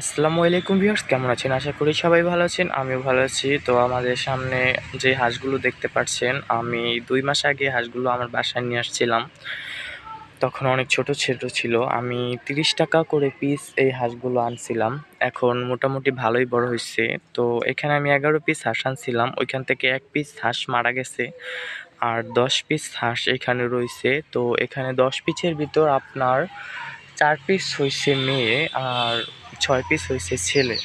আসসালামু আলাইকুম ভিউয়ার্স, কেমন আছেন? আশা করি সবাই ভালো আছেন, আমিও ভালো আছি। তো আমাদের সামনে যে হাঁসগুলো দেখতে পাচ্ছেন, আমি দুই মাস আগে হাঁসগুলো আমার বাসায় নিয়ে আসছিলাম। তখন অনেক ছোট ছোট ছিল। আমি তিরিশ টাকা করে পিস এই হাঁসগুলো আনছিলাম। এখন মোটামুটি ভালোই বড় হয়েছে তো এখানে আমি এগারো পিস হাঁস আনছিলাম। ওইখান থেকে এক পিস হাঁস মারা গেছে আর দশ পিস হাঁস এখানে রয়েছে তো এখানে দশ পিসের ভিতর আপনার চার পিস হয়েছে মেয়ে আর ছয় পিস হয়েছে ছেলে।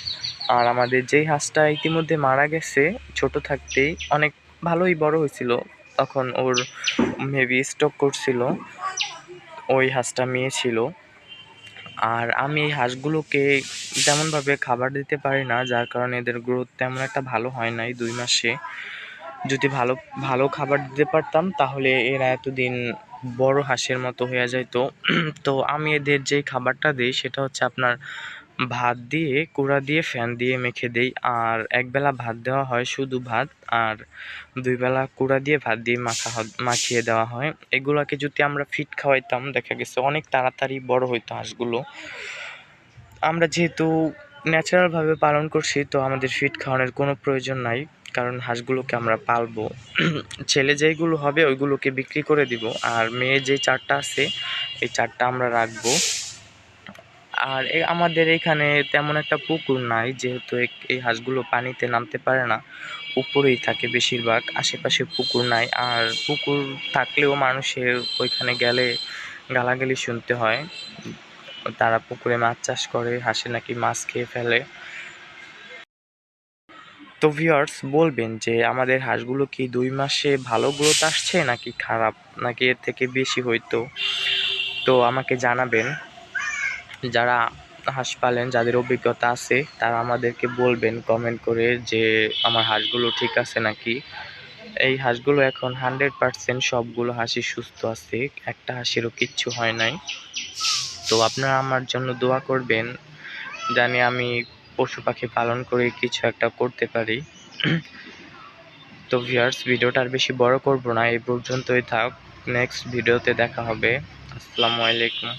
আর আমাদের যেই হাঁসটা ইতিমধ্যে মারা গেছে, ছোট থাকতেই অনেক ভালোই বড় হয়েছিল। তখন ওর মেবি স্টক করছিল, ওই হাঁসটা মেয়ে ছিল। আর আমি এই হাঁসগুলোকে তেমনভাবে খাবার দিতে পারি না, যার কারণে এদের গ্রোথ তেমন একটা ভালো হয় নাই দুই মাসে। যদি ভালো ভালো খাবার দিতে পারতাম, তাহলে এরা এতদিন বড় হাঁসের মতো হয়ে যাইতো। তো আমি এদের যেই খাবারটা দিই, সেটা হচ্ছে আপনার ভাত দিয়ে, কুড়া দিয়ে, ফ্যান দিয়ে মেখে দেই। আর একবেলা ভাত দেওয়া হয় শুধু ভাত, আর দুই বেলা কুড়া দিয়ে ভাত দিয়ে মাখা মাখিয়ে দেওয়া হয়। এগুলোকে যদি আমরা ফিট খাওয়াইতাম, দেখা গেছে অনেক তাড়াতাড়ি বড় হইতো হাঁসগুলো। আমরা যেহেতু ন্যাচারালভাবে পালন করছি, তো আমাদের ফিট খাওয়ানোর কোনো প্রয়োজন নাই, কারণ হাঁসগুলোকে আমরা পালবো। ছেলে যেইগুলো হবে, ওইগুলোকে বিক্রি করে দিব। আর মেয়ে যে চারটা আছে, এই চারটা আমরা রাখব। আর আমাদের এখানে তেমন একটা পুকুর নাই, যেহেতু এই হাঁসগুলো পানিতে নামতে পারে না, উপরেই থাকে বেশিরভাগ, আশেপাশে পুকুর নাই, আর পুকুর থাকলেও মানুষের ওইখানে গেলে গালাগালি শুনতে হয়। তারা পুকুরে মাছ চাষ করে, হাঁসে নাকি মাছ খেয়ে ফেলে। তো ভিউয়ার্স বলবেন যে আমাদের হাঁসগুলো কি দুই মাসে ভালো গ্রোথ আসছে নাকি খারাপ? নাকি এর থেকে বেশি হইতো তো আমাকে জানাবেন। যারা হাঁস পালেন, যাদের অভিজ্ঞতা আছে, তারা আমাদেরকে বলবেন কমেন্ট করে যে আমার হাঁসগুলো ঠিক আছে নাকি। এই হাঁসগুলো এখন হান্ড্রেড পারসেন্ট সবগুলো হাসি সুস্থ আছে, একটা হাসিরও কিচ্ছু হয় নাই। তো আপনারা আমার জন্য দোয়া করবেন, জানি আমি পশু পাখি পালন করে কিছু একটা করতে পারি। তো ভিউয়ার্স ভিডিওটা আর বেশি বড় করব না, এই পর্যন্তই থাক। নেক্সট ভিডিওতে দেখা হবে। আসসালামু আলাইকুম।